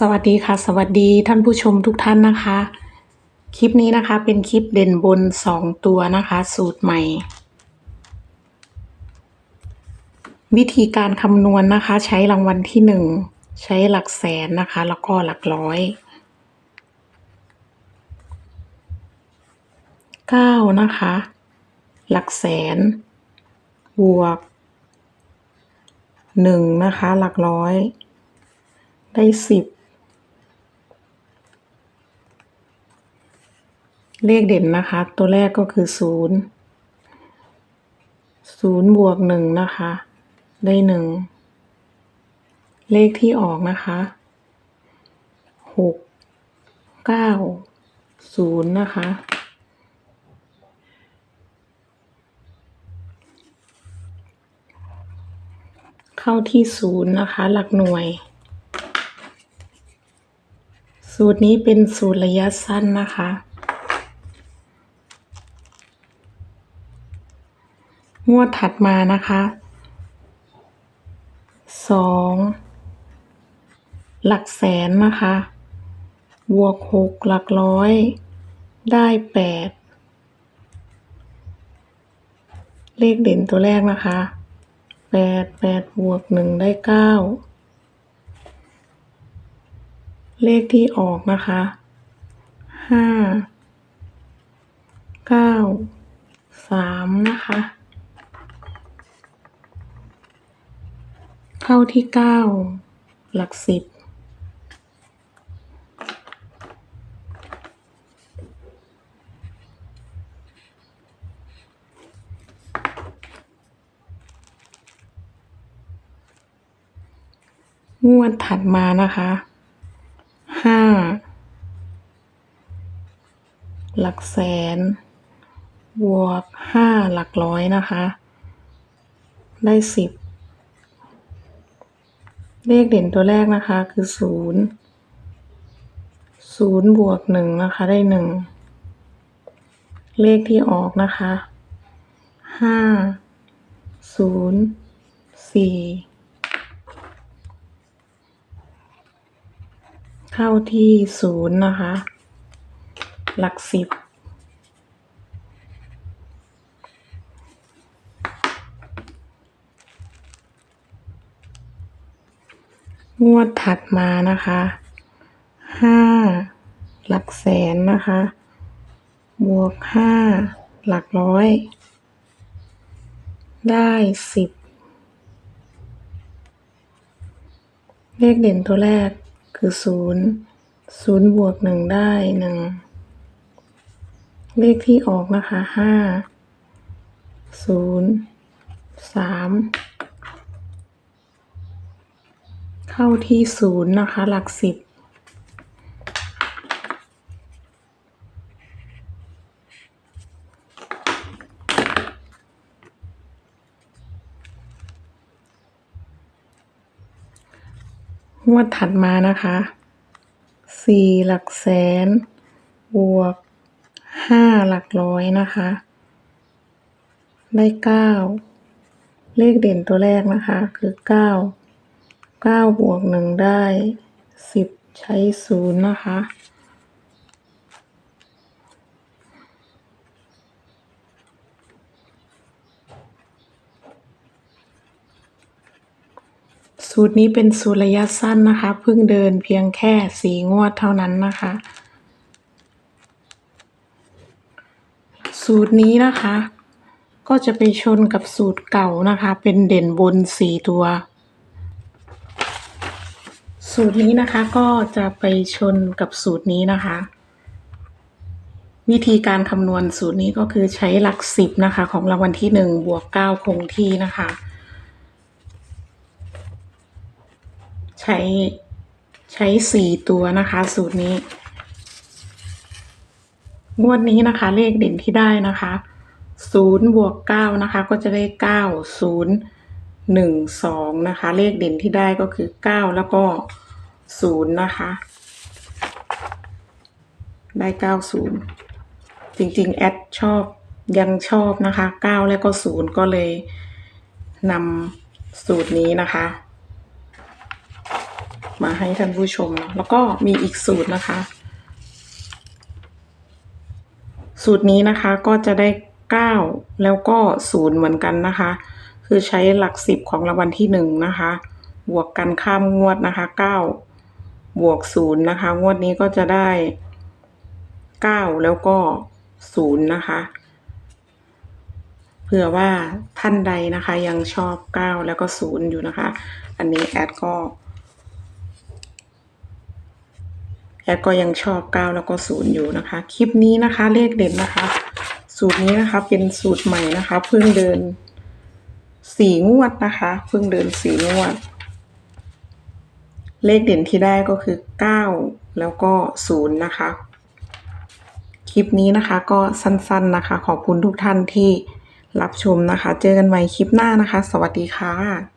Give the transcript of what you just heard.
สวัสดีค่ะ สวัสดีท่านผู้ชมทุกท่านนะคะ คลิปนี้นะคะเป็นคลิปเด่นบน 2 ตัวนะคะ สูตรใหม่ วิธีการคำนวณนะคะ ใช้รางวัลที่ 1 ใช้หลักแสนนะคะ แล้วก็หลักร้อยเก้านะคะ หลักแสน บวกหนึ่งนะคะ หลักร้อยได้สิบ เลขเด่นนะคะ ตัวแรกก็คือศูนย์ศูนย์บวกหนึ่งนะคะ ได้หนึ่งเลขที่ออกนะคะหกเก้าศูนย์นะคะ เข้าที่ศูนย์นะคะ หลักหน่วย สูตรนี้เป็นสูตรระยะสั้นนะคะ งวดถัดมานะคะสองหลักแสนนะคะบวกหกหลักร้อย ได้แปดเลขเด่นตัวแรกนะคะแปดแปดบวกหนึ่งได้เก้าเลขที่ออกนะคะห้าเก้าสามนะคะ เข้าที่เก้าหลักสิบ งวดถัดมานะคะห้าหลักแสน บวกห้าหลักร้อยนะคะ ได้สิบ เลขเด่นตัวแรกนะคะคือศูนย์ศูนย์บวกหนึ่งนะคะได้หนึ่งเลขที่ออกนะคะห้าศูนย์สี่เข้าที่ศูนย์นะคะ หลักสิบ งวดถัดมานะคะห้าหลักแสนนะคะ บวกห้าหลักร้อย ได้สิบเลขเด่นตัวแรกคือศูนย์ศูนย์บวกหนึ่งได้หนึ่งเลขที่ออกนะคะห้าศูนย์สาม เข้าที่ศูนย์นะคะ หลักสิบ งวดถัดมานะคะสี่หลักแสน บวกห้าหลักร้อยนะคะ ได้เก้าเลขเด่นตัวแรกนะคะ คือเก้า เก้าบวกหนึ่งได้สิบใช้ศูนย์นะคะ สูตรนี้เป็นสูตรระยะสั้นนะคะ เพิ่งเดินเพียงแค่สี่งวดเท่านั้นนะคะ สูตรนี้นะคะ ก็จะไปชนกับสูตรเก่านะคะ เป็นเด่นบนสี่ตัว สูตรนี้นะคะก็จะไปชนกับสูตรนี้นะคะ วิธีการคำนวณสูตรนี้ก็คือใช้หลักสิบนะคะ ของรางวัลที่หนึ่งบวกเก้าคงที่นะคะ ใช้ใช้สี่ตัวนะคะ สูตรนี้ งวดนี้นะคะ เลขเด่นที่ได้นะคะศูนย์บวกเก้านะคะ ก็จะได้เก้าศูนย์หนึ่งสองนะคะ เลขเด่นที่ได้ก็คือเก้าแล้วก็ ศูนย์นะคะ ได้เก้าศูนย์จริงๆ แอดชอบยังชอบนะคะเก้าแล้วก็ศูนย์ก็เลยนำสูตรนี้นะคะ มาให้ท่านผู้ชม แล้วก็มีอีกสูตรนะคะ สูตรนี้นะคะก็จะได้เก้าแล้วก็ศูนย์เหมือนกันนะคะ คือใช้หลักสิบของรางวัลที่หนึ่งนะคะ บวกกันข้ามงวดนะคะเก้า บวกศูนย์นะคะ งวดนี้ก็จะได้เก้าแล้วก็ศูนย์นะคะ เผื่อว่าท่านใดนะคะยังชอบเก้าแล้วก็ศูนย์อยู่นะคะ อันนี้แอดก็แอดก็ยังชอบเก้าแล้วก็ศูนย์อยู่นะคะ คลิปนี้นะคะเลขเด่นนะคะ สูตรนี้นะคะเป็นสูตรใหม่นะคะ เพิ่งเดินสี่งวดนะคะ เพิ่งเดินสี่งวด เลขเด่นที่ได้ก็คือ 9 แล้วก็0นย์นะคะ คลิปนี้นะคะก็สั้นๆนะคะ ขอบคุณทุกท่านที่รับชมนะคะ เจอกันใหม่คลิปหน้านะคะ สวัสดีค่ะ